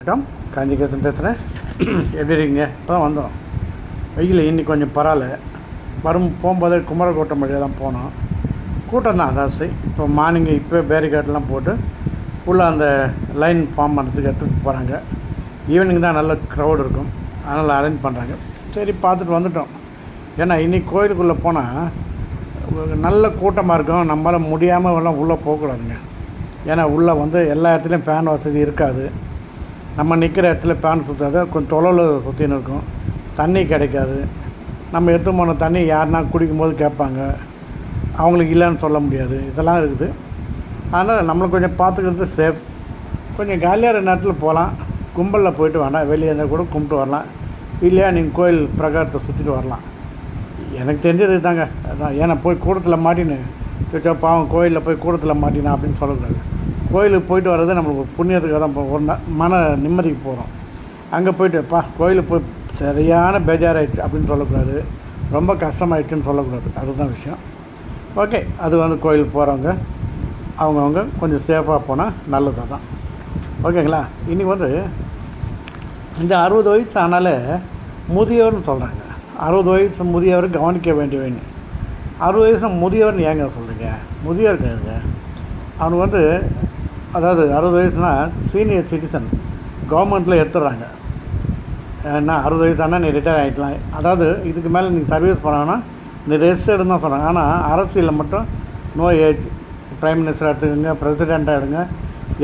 வணக்கம். காஞ்சிகேசன் பேசுகிறேன் எப்படி இருக்கீங்க? இப்போ தான் வந்தோம். வெயில் இன்னைக்கு கொஞ்சம் பரவாயில்ல. வரும் போகும்போது குமரக்கோட்டம் வழியாக தான் போனோம். கூட்டம் தான் ஜாஸ்தி இப்போ மார்னிங் இப்போ பேரிகேட்லாம் போட்டு உள்ளே அந்த லைன் ஃபார்ம் பண்ணுறதுக்கு எடுத்துகிட்டு போகிறாங்க ஈவினிங் தான் நல்ல க்ரௌட் இருக்கும். அதனால் அரேஞ்ச் பண்ணுறாங்க சரி பார்த்துட்டு வந்துட்டோம். ஏன்னா இன்னைக்கு கோயிலுக்குள்ளே போனால் நல்ல கூட்டமாக இருக்கும். நம்மளால் முடியாமல் எல்லாம் உள்ளே போகக்கூடாதுங்க. ஏன்னா உள்ளே வந்து எல்லா இடத்துலையும் ஃபேன் வசதி இருக்காது. நம்ம நிற்கிற இடத்துல பேன் சுற்றாத கொஞ்சம் தொலைவில் சுற்றின்னு இருக்கும். தண்ணி கிடைக்காது. நம்ம எடுத்து போன தண்ணி யாருனா குடிக்கும்போது கேட்பாங்க. அவங்களுக்கு இல்லைன்னு சொல்ல முடியாது. இதெல்லாம் இருக்குது. அதனால் நம்மளை கொஞ்சம் பார்த்துக்கிறது சேஃப் கொஞ்சம் காலியாக நேரத்தில் போகலாம். கும்பலில் போயிட்டு வேண்டாம் வெளியே இருந்தால் கூட கும்பிட்டு வரலாம். இல்லையா நீங்கள் கோயில் பிரகாரத்தை சுற்றிட்டு வரலாம். எனக்கு தெரிஞ்சது தாங்க அதான் ஏன்னா போய் கூடத்தில் மாட்டின்னு. பாவம் கோயிலில் போய் கூடத்தில் மாட்டினா அப்படின்னு சொல்லக்கூடாது. கோயிலுக்கு போயிட்டு வர்றது நம்மளுக்கு புண்ணியத்துக்காக தான் ஒரு மன நிம்மதிக்கு போகிறோம் அங்கே போயிட்டு பா கோயிலுக்கு போய் சரியான பேஜாராயிடுச்சு அப்படின்னு சொல்லக்கூடாது. ரொம்ப கஷ்டமாயிடுச்சுன்னு சொல்லக்கூடாது. அதுதான் விஷயம். ஓகே அது வந்து கோயிலுக்கு போகிறவங்க அவங்கவுங்க கொஞ்சம் சேஃபாக போனால் நல்லதாக தான் ஓகேங்களா? இன்றைக்கி வந்து இந்த அறுபது வயசு ஆனாலே முதியோர்னு சொல்கிறாங்க அறுபது வயசு முதியவர் கவனிக்க வேண்டியவன் அறுபது வயசு முதியவர்னு ஏங்க சொல்கிறீங்க முதியோர் கிடையாதுங்க அவனுக்கு வந்து அதாவது அறுபது வயசுனா சீனியர் சிட்டிசன் கவர்மெண்ட்டில் எடுத்துடுறாங்க. ஏன்னா அறுபது வயசு ஆனால் நீ ரிட்டையர் ஆகிக்கலாம் அதாவது இதுக்கு மேலே நீ சர்வீஸ் போனாங்கன்னா நீ ரெஸ்ட் எடுன்னு தான் சொல்கிறாங்க ஆனால் அரசியலில் மட்டும் நோ ஏஜ் ப்ரைம் மினிஸ்டர் எடுத்துக்கோங்க பிரசிடெண்ட்டாக எடுங்க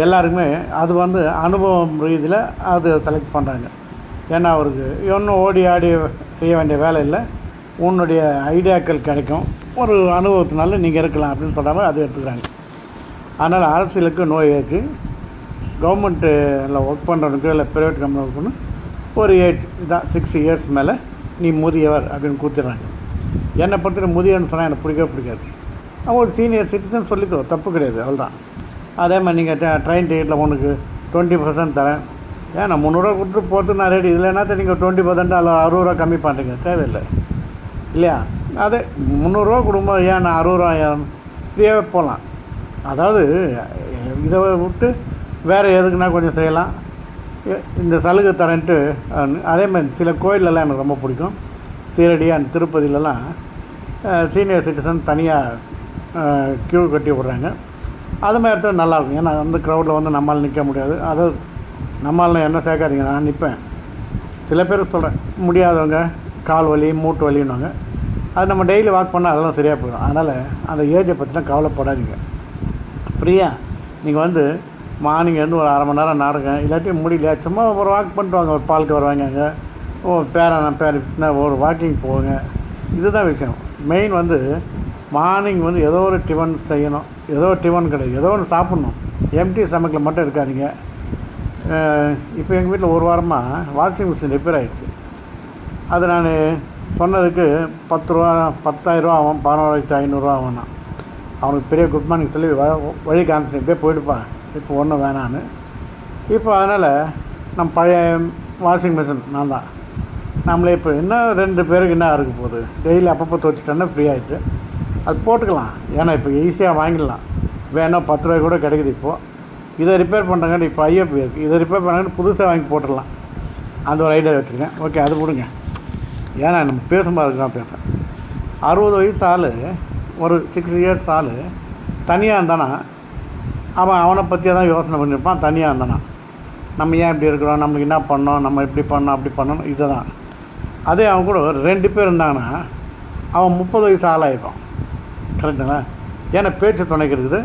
எல்லாருக்குமே அது வந்து அனுபவம் ரீதியில் அது செலக்ட் பண்ணுறாங்க ஏன்னா அவருக்கு இன்னும் ஓடி ஆடி செய்ய வேண்டிய வேலை இல்லை. உன்னுடைய ஐடியாக்கள் கிடைக்கும். ஒரு அனுபவத்தினால நீங்கள் இருக்கலாம் அப்படின்னு சொல்கிற மாதிரி அது எடுத்துக்கிறாங்க. அதனால் அரசியலுக்கு நோய் ஏற்று கவர்மெண்ட்டில் ஒர்க் பண்ணுறவனுக்கு இல்லை ப்ரைவேட் கம்பெனி ஒர்க் பண்ண ஒரு ஏஜ் இதான் சிக்ஸ்டி இயர்ஸ் மேலே நீ முதியவர் அப்படின்னு கொடுத்துட்றாங்க. என்னை பொறுத்த முதியவர்னு சொன்னால் எனக்கு பிடிக்கவே பிடிக்காது. ஒரு சீனியர் சிட்டிசன் சொல்லிக்கோ தப்பு கிடையாது அவ்வளோதான் அதே மாதிரி நீங்கள் ட்ரெயின் டிக்கெட்டில் உனக்கு டுவெண்ட்டி பர்சன்ட் தரேன். ஏன் நான் முந்நூறுரூவா கொடுத்துட்டு போகிறது நான் ரெடி இதில் நீங்கள் டுவெண்ட்டி பர்சன்ட் அதில் அறுபது ரூபா கம்மி பண்ணுறீங்க தேவையில்லை. இல்லையா? அதே முந்நூறுரூவா கொடுக்கும்போது ஏன் நான் அறுபது ரூபா ஃப்ரீயாகவே போகலாம். அதாவது இதை விட்டு வேறு எதுக்குன்னா கொஞ்சம் செய்யலாம். இந்த சலுகை தரேன்ட்டு அதே மாதிரி சில கோயிலெல்லாம் எனக்கு ரொம்ப பிடிக்கும். சீரடி அண்ட் திருப்பதியிலலாம் சீனியர் சிட்டிசன் தனியாக க்யூ கட்டி விட்றாங்க. அது மாதிரி இடத்துல நல்லாயிருக்கும். ஏன்னா அந்த க்ரௌடில் வந்து நம்மளால் நிற்க முடியாது. அதாவது நம்மளால் என்ன சேர்க்காதீங்க நான் நிற்பேன் சில பேர் சொல்கிறேன் முடியாதவங்க கால் வலி மூட்டு வலின்னுவாங்க. அது நம்ம டெய்லி வாக் பண்ணால் அதெல்லாம் சரியாக போயிடும். அதனால் அந்த ஏஜை பற்றிலாம் கவலைப்படாதீங்க. பிரியா நீங்கள் வந்து மார்னிங்லேருந்து ஒரு அரை மணி நேரம் நடக்கும் இல்லாட்டி முடியல சும்மா ஒரு வாக் பண்ணிட்டு வாங்க ஒரு பாலுக்கு வருவாங்க அங்கே. ஓ பேரன் பேர ஒரு வாக்கிங் போங்க. இதுதான் விஷயம். மெயின் வந்து மார்னிங் வந்து ஏதோ ஒரு டிஃபன் செய்யணும். ஏதோ ஒரு டிஃபன் கிடையாது ஏதோ ஒன்று சாப்பிட்ணும். எம்டி சமைக்கல மட்டும் இருக்காதீங்க. இப்போ எங்கள் வீட்டில் ஒரு வாரமாக வாஷிங் மிஷின் ரிப்பேர் ஆகிடுச்சு அது நான் சொன்னதுக்கு பத்து ரூபா பத்தாயிரரூவா ஆகும் பதினோராயிரத்து ஐநூறுரூவா ஆகும்னா. அவனுக்கு பெரிய குட் மார்னிங் சொல்லி வ வழி காமிச்சிட்டு போய் போயிடுப்பான் இப்போ ஒன்றும் வேணான்னு. இப்போ அதனால் நம்ம பழைய வாஷிங் மிஷின் நான் தான் நம்மளே இப்போ என்ன ரெண்டு பேருக்கு என்ன இருக்க போகுது? டெய்லி அப்பப்போ துவச்சிட்டோன்னா ஃப்ரீ ஆகிடுது அது போட்டுக்கலாம். ஏன்னா இப்போ ஈஸியாக வாங்கிடலாம். வேணா பத்து ரூபாய் கூட கிடைக்குது இப்போது இதை ரிப்பேர் பண்ணுறாங்க இப்போ ஐஎஃபி இருக்குது இதை ரிப்பேர் பண்ணுறாங்கன்னு புதுசாக வாங்கி போட்டுடலாம். அந்த ஒரு ஐடியா வச்சுருக்கேன். ஓகே அது கொடுங்க. ஏன்னா நம்ம பேசும்போது தான் பேசுகிறேன் அறுபது வயசு ஆள் ஒரு சிக்ஸ் இயர்ஸ் ஆள். தனியாக இருந்தானா? அவன் அவனை பற்றியே தான் யோசனை பண்ணியிருப்பான். தனியாக இருந்தானா? நம்ம ஏன் இப்படி இருக்கிறோம்? நம்மளுக்கு என்ன பண்ணோம்? நம்ம இப்படி பண்ணோம்? அப்படி பண்ணணும் இதை தான் அதே அவன் கூட ரெண்டு பேர் இருந்தாங்கன்னா அவன் முப்பது வயசு ஆளாயிருப்பான் கரெக்டுங்களா ஏன்னா பேச்சு துணைக்கு இருக்குது.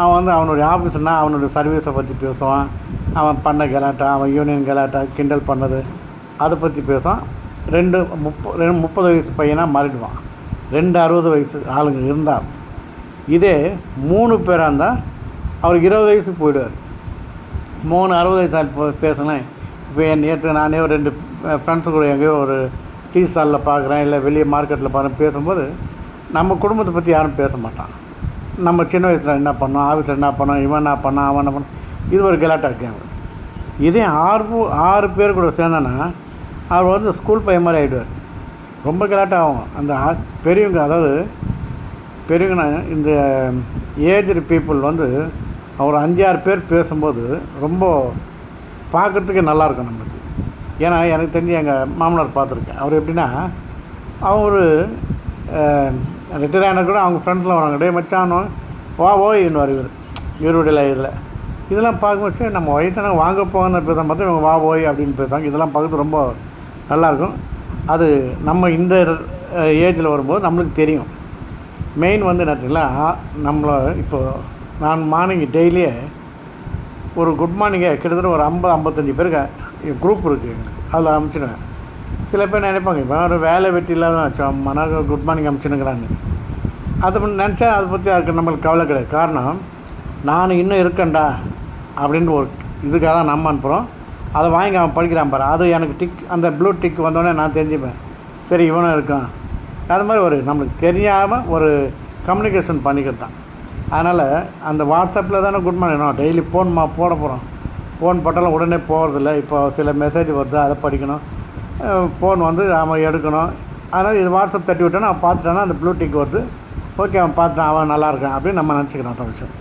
அவன் வந்து அவனுடைய ஆஃபீஸ்னா அவனுடைய சர்வீஸை பற்றி பேசுவான். அவன் பண்ண கலாட்டா அவன் யூனியன் கலாட்டா கிண்டல் பண்ணது அதை பற்றி பேசுவான். ரெண்டு முப்ப ரெண்டு முப்பது வயசு பையனாக மாறிடுவான். ரெண்டு அறுபது வயசு ஆளுங்க இருந்தால் இதே மூணு பேராக இருந்தால் அவருக்கு இருபது வயசுக்கு போயிடுவார். மூணு அறுபது வயசு ஆள் பேசுனேன் இப்போ என் நேற்று நானே ஒரு ரெண்டு ஃப்ரெண்ட்ஸு கூட எங்கேயோ ஒரு டீ ஸ்டாலில் பார்க்குறேன் இல்லை வெளியே மார்க்கெட்டில் பார்க்குறேன் பேசும்போது நம்ம குடும்பத்தை பற்றி யாரும் பேச மாட்டான். நம்ம சின்ன வயசில் என்ன பண்ணோம் ஆஃபீஸில் என்ன பண்ணோம் இவன் என்ன பண்ணான் அவன் என்ன பண்ணான். இது ஒரு கலாட்டா கேம் இதே ஆறு ஆறு பேர் கூட சேர்ந்தானா அவர் வந்து ஸ்கூல் பையன் மாதிரி ஆகிடுவார் ரொம்ப கலாட்டா ஆகும். அந்த பெரியவங்க அதாவது பெரியவங்க இந்த ஏஜ்டு பீப்புள் வந்து அவர் அஞ்சாறு பேர் பேசும்போது ரொம்ப பார்க்குறதுக்கு நல்லாயிருக்கும் நம்மளுக்கு. ஏன்னா எனக்கு தெரிஞ்சு எங்கள் மாமனார் பார்த்துருக்கேன். அவர் எப்படின்னா அவர் ரிட்டையர் ஆன கூட அவங்க ஃப்ரெண்ட்ஸ்லாம் வராங்க டே மச்சானோ வா ஓய்னுவார் இவர். இவருடைய இதில் இதெல்லாம் பார்க்கும்போது நம்ம வயசான வாங்க போகணும் பேச பார்த்தா இவங்க வா ஓய் அப்படின்னு பேசுவாங்க. இதெல்லாம் பார்க்குறது ரொம்ப நல்லாயிருக்கும் அது நம்ம இந்த ஏஜில் வரும்போது நம்மளுக்கு தெரியும். மெயின் வந்து என்னத்துங்களா நம்மளை இப்போது நான் மார்னிங் டெய்லியே ஒரு குட் மார்னிங்கே கிட்டத்தட்ட ஒரு ஐம்பது ஐம்பத்தஞ்சு பேருக்கு குரூப் இருக்குது எங்களுக்கு அதில் அனுப்பிச்சிடுவேன். சில பேர் நினைப்பாங்க இப்போ ஒரு வேலை வெட்டி இல்லாத மனாக குட் மார்னிங் அனுப்பிச்சுனுங்கிறான்னு அதை பற்றி நினச்சா அதை பற்றி அதுக்கு நம்மளுக்கு கவலை கிடையாது. காரணம் நான் இன்னும் இருக்கேன்டா அப்படின்ட்டு ஒரு இதுக்காக தான் நம்ம அனுப்புகிறோம் அதை வாங்கி அவன் படிக்கிறான் பாரு. அது எனக்கு டிக் அந்த ப்ளூ டிக் வந்தோடனே நான் தெரிஞ்சுப்பேன். சரி இவனும் இருக்கான். அது மாதிரி ஒரு நம்மளுக்கு தெரியாமல் ஒரு கம்யூனிகேஷன் பண்ணிக்கிறது தான். அதனால் அந்த வாட்ஸ்அப்பில் தானே குட் மார்னிங் நான் டெய்லி ஃபோன்மா போட போகிறோம் ஃபோன் போட்டாலும் உடனே போகிறதில்ல இப்போ சில மெசேஜ் வருது அதை படிக்கணும். ஃபோன் வந்து அவன் எடுக்கணும். அதனால் இது வாட்ஸ்அப் தட்டி விட்டோன்னா அவன் பார்த்துட்டானா அந்த ப்ளூ டிக் வருது. ஓகே அவன் பார்த்துட்டான். அவன் நல்லா இருக்கான் அப்படின்னு நம்ம நினச்சிக்கிறான் அந்த விஷயம்.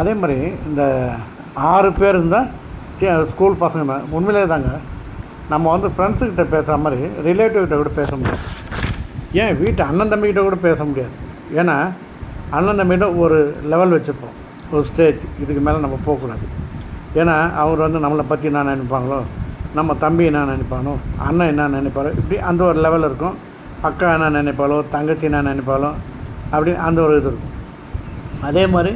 அதே மாதிரி இந்த ஆறு பேர் இருந்தால் ஸ்கூல் பசங்க உண்மையிலே தாங்க நம்ம வந்து ஃப்ரெண்ட்ஸுக்கிட்ட பேசுகிற மாதிரி ரிலேட்டிவ்கிட்ட கூட பேச முடியாது. ஏன் வீட்டு அண்ணன் தம்பிக்கிட்ட கூட பேச முடியாது. ஏன்னா அண்ணன் தம்பிகிட்ட ஒரு லெவல் வச்சுப்போம். ஒரு ஸ்டேஜ் இதுக்கு மேலே நம்ம போகக்கூடாது. ஏன்னா அவர் வந்து நம்மளை பற்றி என்ன நினைப்பாங்களோ நம்ம தம்பி என்ன நினைப்பானோ அண்ணன் என்ன நினைப்பாரோ இப்படி அந்த ஒரு லெவல் இருக்கும். அக்கா என்ன நினைப்பாளோ தங்கச்சி என்ன நினைப்பாளோ அப்படி அந்த ஒரு இது இருக்கும். அதே மாதிரி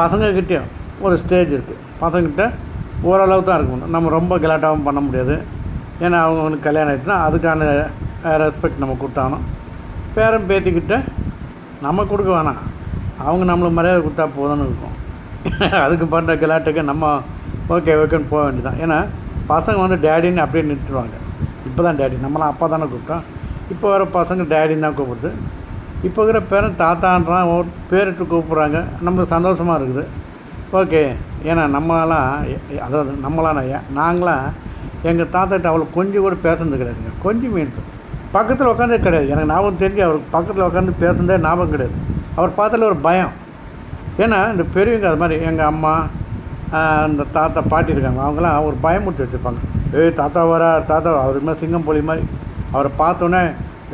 பசங்கக்கிட்டேயும் ஒரு ஸ்டேஜ் இருக்குது பசங்கிட்ட ஓரளவு தான் இருக்கணும் நம்ம ரொம்ப கலாட்டாகவும் பண்ண முடியாது. ஏன்னா அவங்களுக்கு கல்யாணம் ஆகிட்டுனா அதுக்கான ரெஸ்பெக்ட் நம்ம கொடுத்தாகணும். பேரன் பேத்திக்கிட்ட நம்ம கொடுக்க வேணாம். அவங்க நம்மளுக்கு மரியாதை கொடுத்தா போதும்னு இருக்கும். அதுக்கு பண்ணுற கலாட்டுக்கு நம்ம ஓகே ஓகேன்னு போக வேண்டியதான் ஏன்னா பசங்க வந்து டேடின்னு அப்படியே நிறுத்துருவாங்க இப்போ தான் டேடி நம்மளாம் அப்பா தானே கூப்பிட்டோம். இப்போ வர பசங்க டேடின்னு தான் கூப்பிடுது. இப்போ இருக்கிற பேரன் தாத்தான்றான். ஓ பேரிட்டு கூப்பிட்றாங்க. நம்மளுக்கு சந்தோஷமாக இருக்குது. ஓகே. ஏன்னா நம்மளாம் அதாவது நம்மளாம் நாங்களாம் எங்கள் தாத்தாட்ட அவ்வளோ கொஞ்சம் கூட பேசுனது கிடையாதுங்க. கொஞ்சம் மீன்ஸ் பக்கத்தில் உட்காந்தே கிடையாது. எனக்கு ஞாபகம் தெரிஞ்சு அவர் பக்கத்தில் உட்காந்து பேசுனதே ஞாபகம் கிடையாது. அவர் பார்த்தால ஒரு பயம். ஏன்னா இந்த பெரியவங்க அது மாதிரி எங்கள் அம்மா இந்த தாத்தா பாட்டி இருக்காங்க. அவங்களாம் ஒரு பயமுறுத்தி வச்சுருப்பாங்க ஏய் தாத்தா வரா தாத்தா அவர் மாதிரி சிங்கம் போலி மாதிரி. அவரை பார்த்தோன்னே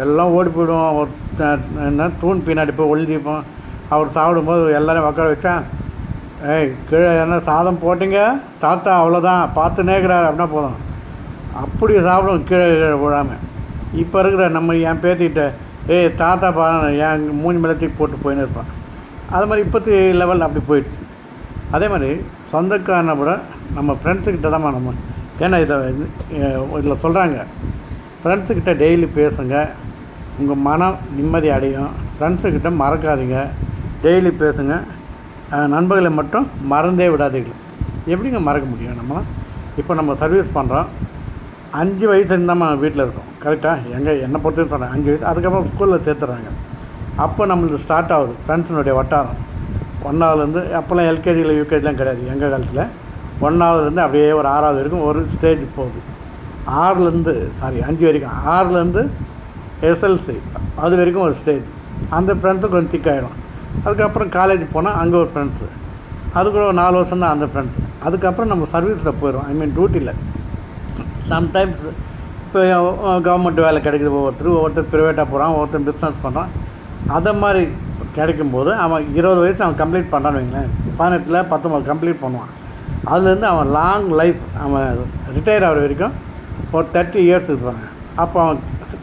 எல்லாம் ஓடி போயிடுவோம் அவர் என்ன தூண் பின்னாடி போய் ஒழுதிப்போம் அவர் சாப்பிடும்போது எல்லோரும் உட்கார வச்சா ஏய் கீழே என்ன சாதம் போட்டிங்க? தாத்தா அவ்வளோதான் பார்த்து நேக்கிறாரு அப்படின்னா போதும். அப்படி சாப்பிடும். கீழே கீழே விழாமல் இப்போ இருக்கிற நம்ம என் பேத்திக்கிட்ட ஏய் தாத்தா பாரு என் மூஞ்சி மேலே தூக்கி போட்டு போயின்னு இருப்பான். அது மாதிரி இப்போத்தி லெவல் அப்படி போயிடுச்சு. அதே மாதிரி சொந்தக்காரனை விட நம்ம ஃப்ரெண்ட்ஸுக்கிட்ட தான் நம்ம ஏன்னா இதில் இதில் சொல்கிறாங்க ஃப்ரெண்ட்ஸுக்கிட்ட டெய்லி பேசுங்க. உங்கள் மனம் நிம்மதி அடையும். ஃப்ரெண்ட்ஸுக்கிட்ட மறக்காதீங்க. டெய்லி பேசுங்க. நண்பர்களை மட்டும் மறந்தே விடாதீர்கள். எப்படிங்க மறக்க முடியும் நம்மளாம் இப்போ நம்ம சர்வீஸ் பண்ணுறோம் அஞ்சு வயசு இருந்தால் நம்ம வீட்டில் இருக்கோம். கரெக்டாக எங்கே என்னை பொறுத்து சொல்கிறேன் அஞ்சு வயசு அதுக்கப்புறம் ஸ்கூலில் சேர்த்துறாங்க. அப்போ நம்மளுக்கு ஸ்டார்ட் ஆகுது. ஃப்ரெண்ட்ஸினுடைய வட்டாரம். ஒன்றாவதுலேருந்து அப்போல்லாம் எல்கேஜியில் யூகேஜிலாம் கிடையாது. எங்கள் காலத்தில்? ஒன்றாவதுலேருந்து அப்படியே ஒரு ஆறாவது வரைக்கும் ஒரு ஸ்டேஜ் போகுது. ஆறுலேருந்து சாரி அஞ்சு வரைக்கும். ஆறுலேருந்து எஸ்எல்சி அது வரைக்கும் ஒரு ஸ்டேஜ் அந்த ஃப்ரெண்ட்ஸும் கொஞ்சம் திக்காயிடும் அதுக்கப்புறம் காலேஜ் போனால் அங்கே ஒரு ஃப்ரெண்ட்ஸு அது கூட ஒரு நாலு வருஷம் தான் அந்த ஃப்ரெண்ட்ஸ் அதுக்கப்புறம் நம்ம சர்வீஸில் போயிடும் ஐ மீன் டியூட்டியில் சம்டைம்ஸ் இப்போ கவர்மெண்ட் வேலை கிடைக்குது. ஒவ்வொருத்தர் ஒவ்வொருத்தர் ப்ரைவேட்டாக போகிறான் ஒவ்வொருத்தர் பிஸ்னஸ் பண்ணுறான் அதை மாதிரி கிடைக்கும்போது அவன் இருபது வயசு அவன் கம்ப்ளீட் பண்ணுறான்னு வைங்களேன். பதினெட்டில் பத்தொம்பது கம்ப்ளீட் பண்ணுவான். அதுலேருந்து அவன் லாங் லைஃப் அவன் ரிட்டையர் ஆகிற வரைக்கும் ஒரு தேர்ட்டி இயர்ஸ் இருப்பாங்க. அப்போ அவன்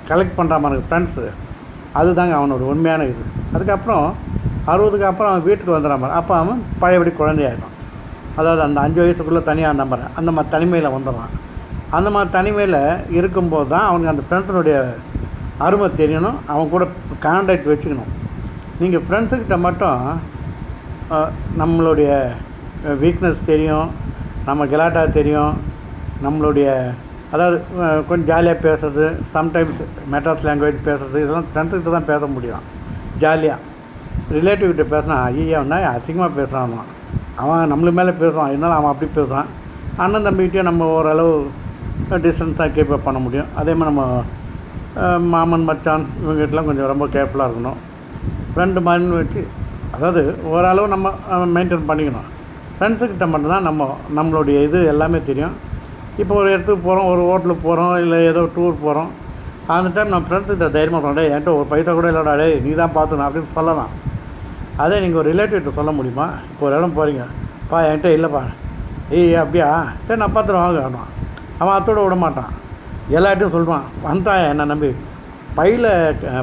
கலெக்ட் பண்ணுற மாதிரி ஃப்ரெண்ட்ஸு அதுதாங்க அவனோட உண்மையான இது. அதுக்கப்புறம் அறுபதுக்கு அப்புறம் அவன் வீட்டுக்கு வந்துடுற மாதிரி அப்போ அவன் பழையபடி குழந்தையாயிடும் அதாவது அந்த அஞ்சு வயசுக்குள்ளே தனியாக அந்த மாதிரி அந்த மாதிரி தனிமையில் வந்துடுறான். அந்த மாதிரி தனிமையில் இருக்கும்போது தான் அவனுக்கு அந்த ஃப்ரெண்ட்ஸினுடைய அருமை தெரியணும். அவன் கூட கான்டாக்ட் வச்சுக்கணும். நீங்கள் ஃப்ரெண்ட்ஸுக்கிட்ட மட்டும் நம்மளுடைய வீக்னஸ் தெரியும். நம்ம கெலாட்டா தெரியும். நம்மளுடைய அதாவது கொஞ்சம் ஜாலியாக பேசுறது சம்டைம்ஸ் மெட்ராஸ் லாங்குவேஜ் பேசுறது இதெல்லாம் ஃப்ரெண்ட்ஸுக்கிட்ட தான் பேச முடியும். ஜாலியாக ரிலேட்டிவ்கிட்ட பேசினா ஐயா என்ன அசிங்கமாக பேசுகிறான் அவன் நம்மளுக்கு மேலே பேசுவான். இருந்தாலும் அவன் அப்படி பேசுவான் அண்ணன் தம்பிக்கிட்டே நம்ம ஓரளவு டிஸ்டன்ஸாக கீப்பப் பண்ண முடியும். அதே மாதிரி நம்ம மாமன் மச்சான் இவங்ககிட்டலாம் கொஞ்சம் ரொம்ப கேர்ஃபுல்லாக இருக்கணும். ஃப்ரெண்டு மாதிரின்னு வச்சு அதாவது ஓரளவு நம்ம மெயின்டைன் பண்ணிக்கணும். ஃப்ரெண்ட்ஸுக்கிட்ட மட்டும்தான் நம்ம நம்மளுடைய இது எல்லாமே தெரியும். இப்போ ஒரு இடத்துக்கு போகிறோம் ஒரு ஹோட்டலுக்கு போகிறோம் இல்லை ஏதோ டூர் போகிறோம் அந்த டைம் நம்ம ஃப்ரெண்ட்ஸ்கிட்ட தைரியமாக சொல்கிறேன் என்கிட்ட ஒரு பைசா கூட இல்லைடா டே நீ தான் பார்த்துணும் அப்படின்னு சொல்லலாம். அதே நீங்கள் ஒரு ரிலேட்டிவ்கிட்ட சொல்ல முடியுமா? இப்போ ஒரு இடம் போகிறீங்க பா என்கிட்ட இல்லைப்பா. ஏய் அப்படியா? சரி நான் பார்த்துட்டு வாங்க அவன் அவன் அத்தோடு விட மாட்டான். எல்லார்ட்டையும் சொல்லுவான். வந்தான் என்னை நம்பி? பையில்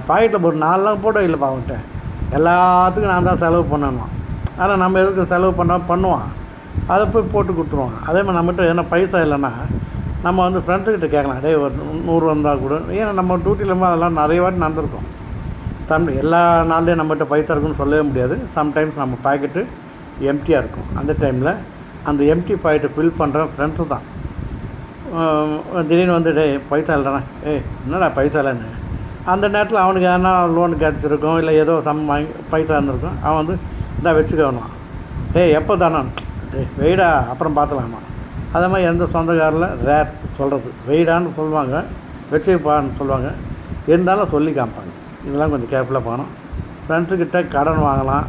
பாக்கெட்டில் ஒரு நாலாம் போட இல்லைப்பா அவன்கிட்ட. எல்லாத்துக்கும் நான் தான் செலவு பண்ணணும். ஆனால் நம்ம எதுக்கு செலவு பண்ண பண்ணுவான். அதை போய் போட்டு கொடுத்துருவான். அதே மாதிரி நம்மகிட்ட என்ன பைசா இல்லைன்னா நம்ம வந்து ஃப்ரெண்ட்ஸுக்கிட்ட கேட்கலாம். டேய் ஒரு நூறு வந்தால் கூட. ஏன்னா நம்ம டியூட்டியில் அதெல்லாம் நிறைய வாட்டி நடந்திருக்கோம். சம் எல்லா நாள்லேயும் நம்மகிட்ட பைசா இருக்குன்னு சொல்லவே முடியாது. சம்டைம்ஸ் நம்ம பாக்கெட்டு எம்டியாக இருக்கும். அந்த டைமில் அந்த எம்டி பாக்கெட்டை ஃபில் பண்ணுற ஃப்ரெண்ட்ஸு தான். திடீர்னு வந்து டேய் பைசா இல்லைண்ணா ஏய் என்னடா பைசா இல்லைன்னு? அந்த நேரத்தில் அவனுக்கு எதனா லோன் கிடச்சிருக்கும் இல்லை ஏதோ சம் வாங்கி பைசா இருந்திருக்கும். அவன் வந்து இதான் வச்சுக்கணும் டேய் எப்போ தானே டேய் வெயிடா அப்புறம் பார்த்துலாமா அதே மாதிரி எந்த சொந்தக்காரில் ரேர் சொல்கிறது வெயிடான்னு சொல்லுவாங்க வச்சுப்பான்னு சொல்லுவாங்க. இருந்தாலும் சொல்லி காமிப்பாங்க. இதெல்லாம் கொஞ்சம் கேர்ஃபுல்லாக போகணும் ஃப்ரெண்ட்ஸுக்கிட்ட கடன் வாங்கலாம்.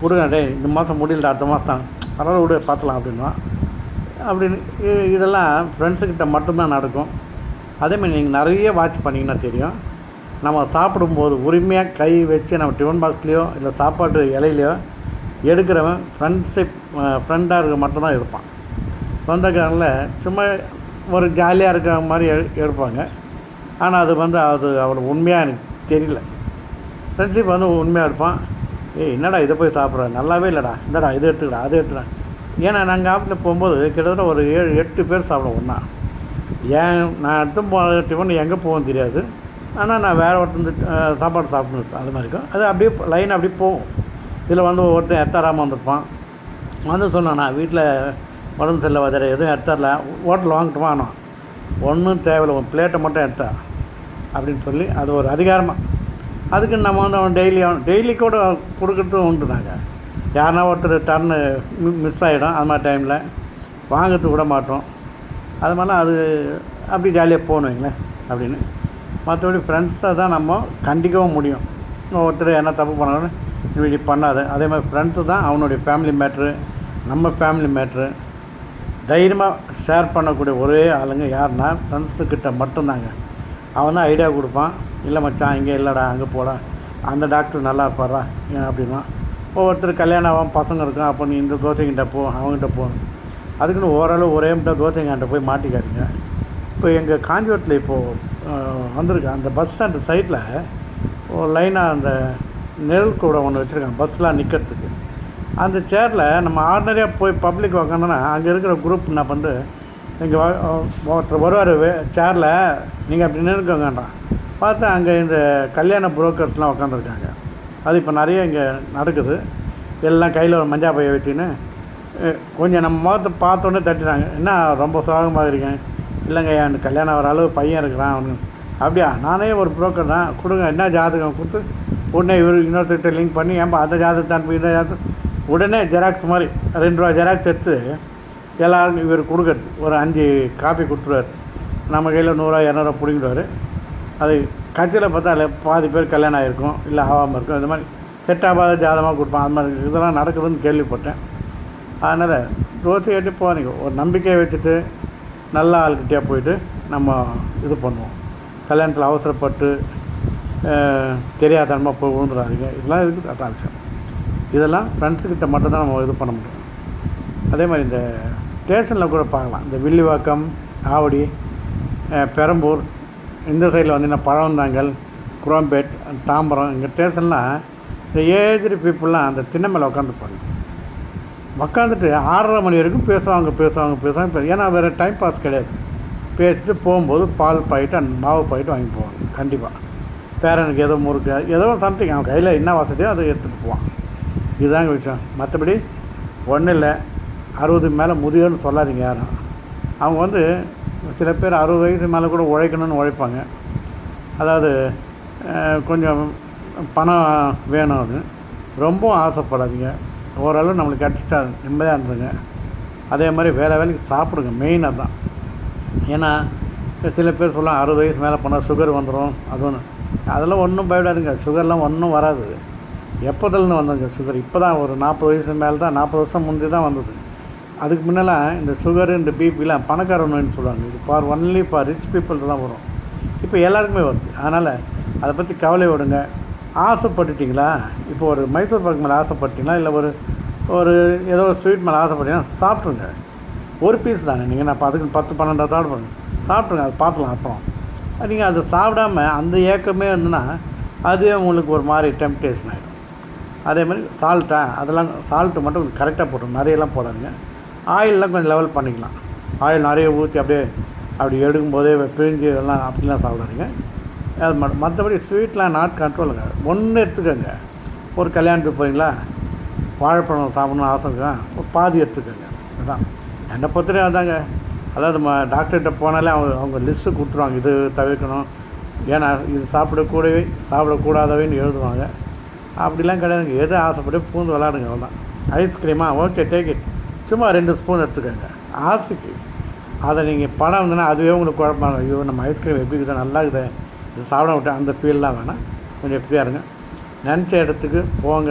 கொடுங்க டேய் இந்த மாதம் முடியல அடுத்த மாதம் தான் பரவாயில்ல விட பார்த்துலாம் அப்படின்னா. அப்படின்னு இதெல்லாம் ஃப்ரெண்ட்ஸுக்கிட்ட மட்டும்தான் நடக்கும். அதேமாதிரி நீங்கள் நிறைய வாட்ச் பண்ணிங்கன்னா தெரியும். நம்ம சாப்பிடும்போது உரிமையாக கை வச்சு நம்ம டிஃபன் பாக்ஸ்லேயோ இல்லை சாப்பாட்டு இலையிலையோ எடுக்கிறவன் ஃப்ரெண்ட்ஷிப் ஃப்ரெண்டாக இருக்க மட்டும்தான் எடுப்பான் சொந்தக்காரங்கள சும்மா ஒரு ஜாலியாக இருக்கிற மாதிரி எடு எடுப்பாங்க. ஆனால் அது வந்து அது அவ்வளோ உண்மையாக எனக்கு தெரியல. ஃப்ரெண்ட்ஷிப் வந்து உண்மையாக எடுப்பான். ஏய் என்னடா இதை போய் சாப்பிட்ற? நல்லாவே இல்லைடா. இந்தடா இது எடுத்துக்கடா அது எடுத்துடா ஏன்னா நாங்கள் ஆஃபீஸில் போகும்போது கிட்டத்தட்ட ஒரு ஏழு எட்டு பேர் சாப்பிடுவோம் ஒன்றா ஏன் நான் எடுத்து போன டிஃபன் எங்கே போகும் தெரியாது. ஆனால் நான் வேறு ஒருத்தர் சாப்பாடு சாப்பிட்ணும் அது மாதிரி இருக்கும். அது அப்படியே லைன் அப்படியே போகும். இதில் வந்து ஒருத்தன் எத்தாராமல் வந்திருப்பான். வந்து சொன்னான் நான் வீட்டில் உடம்பு சரியில்லை வதற எதுவும் எடுத்தரல ஹோட்டலில் வாங்கிட்டு வாங்கினோம் ஒன்றும் தேவையில்லை உன் பிளேட்டை மட்டும் எடுத்தா அப்படின்னு சொல்லி அது ஒரு அதிகாரமாக அதுக்கு நம்ம வந்து அவன் டெய்லி அவன் டெய்லி கூட கொடுக்குறதும் உண்டு நாங்கள் யாருனா ஒருத்தர் டர்னு மிஸ் ஆகிடும் அது மாதிரி டைமில் வாங்கிறது விட மாட்டோம். அது மாதிரிலாம் அது அப்படி ஜாலியாக போகணும் அப்படின்னு. மற்றபடி ஃப்ரெண்ட்ஸை தான் நம்ம கண்டிக்கவும் முடியும். ஒருத்தர் என்ன தப்பு பண்ணாலும் இப்படி பண்ணாது. அதே மாதிரி ஃப்ரெண்ட்ஸு தான் அவனுடைய ஃபேமிலி மேட்ரு நம்ம ஃபேமிலி மேட்ரு தைரியமாக ஷேர் பண்ணக்கூடிய ஒரே ஆளுங்க யாருன்னா ஃப்ரெண்ட்ஸுக்கிட்ட மட்டும்தாங்க. அவன் தான் ஐடியா கொடுப்பான். இல்லை மச்சான் இங்கே இல்லைடா அங்கே போடா. அந்த டாக்டர் நல்லா இருப்பாரா? ஏன் அப்படின்னா ஒவ்வொருத்தர் கல்யாணம் ஆகும் பசங்க இருக்கும் அப்போ நீ இந்த தோசைங்கிட்ட போ அவங்ககிட்ட போ. அதுக்குன்னு ஓரளவு ஒரே மட்டும் தோசைங்கிட்ட போய் மாட்டிக்காதீங்க. இப்போ எங்கள் காஞ்சிபுரத்தில் இப்போது வந்திருக்கு அந்த பஸ் ஸ்டாண்டு சைடில் ஒரு லைனாக அந்த நிழல் கூட ஒன்று வச்சுருக்காங்க. பஸ்லாம் நிற்கிறதுக்கு அந்த சேரில் நம்ம ஆர்டினரியாக போய் பப்ளிக் உக்காந்தோன்னா அங்கே இருக்கிற குரூப் என்ன பண்ணுது இங்கே ஒருத்தர் வருவார் சேரில் நீங்கள் அப்படி நின்றுக்கோங்கன்றான் பார்த்தா அங்கே இந்த கல்யாண புரோக்கர்ஸ்லாம் உட்காந்துருக்காங்க அது இப்போ நிறைய இங்கே நடக்குது. எல்லாம் கையில் ஒரு மஞ்சா பைய வச்சுன்னு கொஞ்சம் நம்ம முகத்தை பார்த்தோன்னே தட்டினாங்க என்ன ரொம்ப சோகமாக இருக்கேன் இல்லைங்க என் கல்யாணம் ஆகிற அளவு பையன் இருக்கிறான். அவனுக்கு அப்படியா? நானே ஒரு புரோக்கர் தான். கொடுங்க. என்ன ஜாதகம்? கொடுத்து உடனே இவர் இன்னொருத்தர்கிட்ட லிங்க் பண்ணி ஏன்பா அந்த ஜாதகத்தை அனுப்பி இந்த ஜாதகம்? உடனே ஜெராக்ஸ் மாதிரி ரெண்டு ரூபா ஜெராக்ஸ் எடுத்து எல்லோரும் இவர் கொடுக்குறது ஒரு அஞ்சு காப்பி கொடுத்துருவார். நம்ம கையில் நூறுரூவா இரநூறுவா பிடிங்கிடுவார். அது கட்சியில் பார்த்தா அதில் பாதி பேர் கல்யாணம் ஆகிருக்கும் இல்லை ஆகாமல் இருக்கும் இந்த மாதிரி செட் ஆகாத ஜாதமாக கொடுப்பான் அது மாதிரி இதெல்லாம் நடக்குதுன்னு கேள்விப்பட்டேன். அதனால் தோசை கேட்டு போகாதீங்க. ஒரு நம்பிக்கையை வச்சுட்டு நல்ல ஆள்கிட்டே போயிட்டு நம்ம இது பண்ணுவோம். கல்யாணத்தில் அவசரப்பட்டு தெரியாதனமாக போய் விழுந்துடாதீங்க இதெல்லாம் இருக்குது அதான் விஷயம். இதெல்லாம் ஃப்ரெண்ட்ஸுக்கிட்ட மட்டும்தான் நம்ம இது பண்ண முடியும். அதே மாதிரி இந்த ஸ்டேஷனில் கூட பார்க்கலாம். இந்த வில்லிவாக்கம் ஆவடி பெரம்பூர் இந்த சைடில் வந்தீங்கன்னா பழவந்தாங்கல் குரோம்பேட் தாம்பரம் இங்கே ஸ்டேஷன்லாம் இந்த ஏஜ்டு பீப்புளெலாம் அந்த திண்ணை மேலே உட்காந்துப்பாங்க உட்காந்துட்டு ஆறரை மணி வரைக்கும் பேசுவாங்க பேசுவாங்க பேசுவாங்க ஏன்னா வேறு டைம் பாஸ் கிடையாது. பேசிட்டு போகும்போது பால் பாயிட்டு அந்த மாவு பாயிட்டு வாங்கி போவாங்க. கண்டிப்பாக பேரனுக்கு ஏதோ முறுக்கு ஏதோ சம்திங் அவன் கையில் என்ன வசதியோ அதை எடுத்துகிட்டு போவான். இதுதாங்க விஷயம். மற்றபடி ஒன்றும் இல்லை. அறுபது மேலே முதியோர்னு சொல்லாதீங்க யாரும். அவங்க வந்து சில பேர் அறுபது வயசு மேலே கூட உழைக்கணும்னு உழைப்பாங்க. அதாவது கொஞ்சம் பணம் வேணும் அப்படின்னு. ரொம்பவும் ஆசைப்படாதீங்க. ஓரளவு நம்மளுக்கு கிடச்சிட்டா நிம்மதியாக இருந்துங்க அதே மாதிரி வேலை வேலைக்கு சாப்பிடுங்க. மெயினாக தான் ஏன்னா சில பேர் சொல்லலாம் அறுபது வயசு மேலே போனால் சுகர் வந்துடும் அது ஒன்று அதெல்லாம் ஒன்றும் பயப்படாதுங்க. சுகர்லாம் ஒன்றும் வராது. எப்போதுலேருந்து வந்ததுங்க சுகர் இப்போ தான் ஒரு நாற்பது வயசு மேலே தான் நாற்பது வருஷம் முந்தி தான் வந்தது. அதுக்கு முன்னெல்லாம் இந்த சுகரு இந்த பிபிலாம் பணக்கார நோயின்னு சொல்லுவாங்க. இது for only for rich people தான் வரும். இப்போ எல்லாருக்குமே வருது. அதனால் அதை பற்றி கவலை விடுங்க. ஆசைப்பட்டுட்டிங்களா? இப்போ ஒரு மைசூர் பாக்கு மேலே ஆசைப்பட்டீங்களா? இல்லை ஒரு ஒரு ஏதோ ஒரு ஸ்வீட் மேலே ஆசைப்பட்டீங்கன்னா சாப்பிட்ருங்க ஒரு பீஸ் தானே. நீங்கள் நான் அதுக்கு பத்து பன்னெண்டாவது ஆர்டர் பண்ணுங்க. சாப்பிட்ருங்க அதை பார்க்கலாம் அப்புறம். நீங்கள் அதை சாப்பிடாம அந்த ஏக்கமே வந்துன்னா அதுவே உங்களுக்கு ஒரு மாதிரி டெம்டேஷன் ஆகிடும் அதே மாதிரி சால்ட்டா அதெல்லாம் சால்ட்டு மட்டும் கரெக்டாக போட்டுருங்க நிறையெல்லாம் போடாதுங்க. ஆயிலெலாம் கொஞ்சம் லெவல் பண்ணிக்கலாம். ஆயில் நிறைய ஊற்றி அப்படியே அப்படி எடுக்கும்போதே பிழிஞ்சு எல்லாம் அப்படிலாம் சாப்பிடாதீங்க. அது மட்டும் மற்றபடி ஸ்வீட்லாம் நாட் கண்ட்ரோலுங்க ஒன்று எடுத்துக்கோங்க. ஒரு கல்யாணத்துக்கு போகிறீங்களா வாழைப்பழம் சாப்பிடணும்னு ஆசை இருக்கா? ஒரு பாதி எடுத்துக்கோங்க. அதுதான் என்னை பொறுத்தவரையும் அதாங்க. அதாவது ம டாக்டர்கிட்ட போனாலே அவங்க அவங்க லிஸ்ட்டு கொடுத்துருவாங்க. இது தவிர்க்கணும். ஏன்னா இது சாப்பிடக்கூடவே சாப்பிடக்கூடாதவைன்னு எழுதுவாங்க. அப்படிலாம் கிடையாதுங்க. எது ஆசைப்பட்டு பூந்து விளாடுங்க அவ்வளோதான் ஐஸ்கிரீமா ஓகே டேக் இட் சும்மா ரெண்டு ஸ்பூன் எடுத்துக்கோங்க. ஆசைக்கு. அதை நீங்கள் பணம் இருந்ததுன்னா அதுவே உங்களுக்கு குழப்பம் ஐயோ நம்ம ஐஸ்கிரீம் எப்படி இருக்குது நல்லா இருக்குது. இது சாப்பிட விட்டேன் அந்த ஃபீல்லாம் வேணாம். கொஞ்சம் எப்படியா இருங்க. நினச்ச இடத்துக்கு போங்க.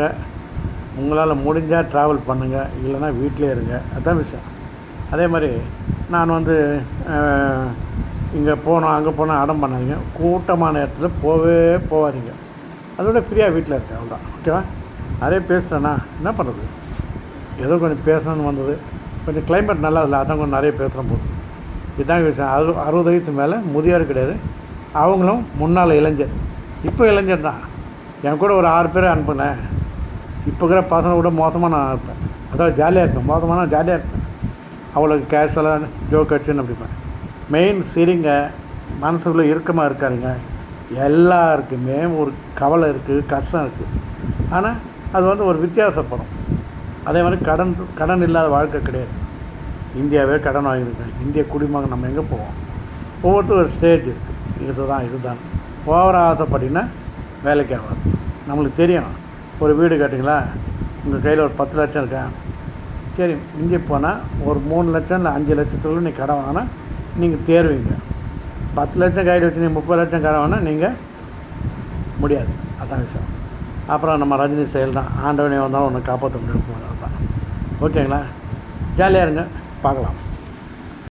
உங்களால் முடிஞ்சால் ட்ராவல் பண்ணுங்கள் இல்லைன்னா வீட்டிலே இருங்க. அதுதான் விஷயம். அதே மாதிரி நான் வந்து இங்கே போனோம் அங்கே போனோம் அடம் பண்ணாதீங்க. கூட்டமான இடத்துல போவே போகாதீங்க. அதோட ஃப்ரீயாக வீட்டில் இருக்கேன் அவ்வளோதான் ஓகேவா நிறைய பேசுகிறேன்னா என்ன பண்ணுறது ஏதோ கொஞ்சம் பேசணும்னு வந்தது. கொஞ்சம் கிளைமேட் நல்லா இல்லை அதான் கொஞ்சம் நிறைய பேசுகிறேன் போது இதுதான் விஷயம். அறு அறுபது வயசு மேலே முதியோர் கிடையாது. அவங்களும் முன்னால் இளைஞர். இப்போ இளைஞர் தான். என் கூட ஒரு ஆறு பேர் அனுப்புனேன். இப்போ இருக்கிற பசங்க கூட மோசமாக நான் இருப்பேன். அதாவது ஜாலியாக இருப்பேன். மோசமான ஜாலியாக இருப்பேன். அவ்வளோ கேஷுவலாக ஜோக் அடிச்சுன்னு அப்படிப்பேன். மெயின் சிரிங்க. மனசுக்குள்ளே இறுக்கமாக இருக்காதிங்க. எல்லாருக்குமே ஒரு கவலை இருக்குது கஷ்டம் இருக்குது ஆனால் அது வந்து ஒரு வித்தியாசப்படும் அதே மாதிரி கடன் கடன் இல்லாத வாழ்க்கை கிடையாது. இந்தியாவே கடன் வாங்கியிருக்கேன் இந்திய குடிமகன் நம்ம எங்கே போவோம்? ஒவ்வொருத்தரும் ஒரு ஸ்டேஜ் இருக்குது இதுதான் இதுதான். ஓவர ஆசைப்படின்னா வேலைக்கு ஆகாது. நம்மளுக்கு தெரியும். ஒரு வீடு கட்டிங்களா உங்கள் கையில் ஒரு பத்து லட்சம் இருக்கா? சரி இங்கே போனால் ஒரு மூணு லட்சம் இல்லை அஞ்சு லட்சத்துக்குள்ள நீ கடன் வாங்கினா நீங்கள் தேர்வீங்க. பத்து லட்சம் கையில் வச்சு நீங்கள் முப்பது லட்சம் கடவுன்னா நீங்கள் முடியாது. அதான் விஷயம். அப்புறம் நம்ம ரஜினி செயல் தான் ஆண்டவனே வந்தாலும் ஒன்று காப்பாற்ற முடியும். அதான். ஓகேங்களா? ஜாலியாக இருங்க. பார்க்கலாம்.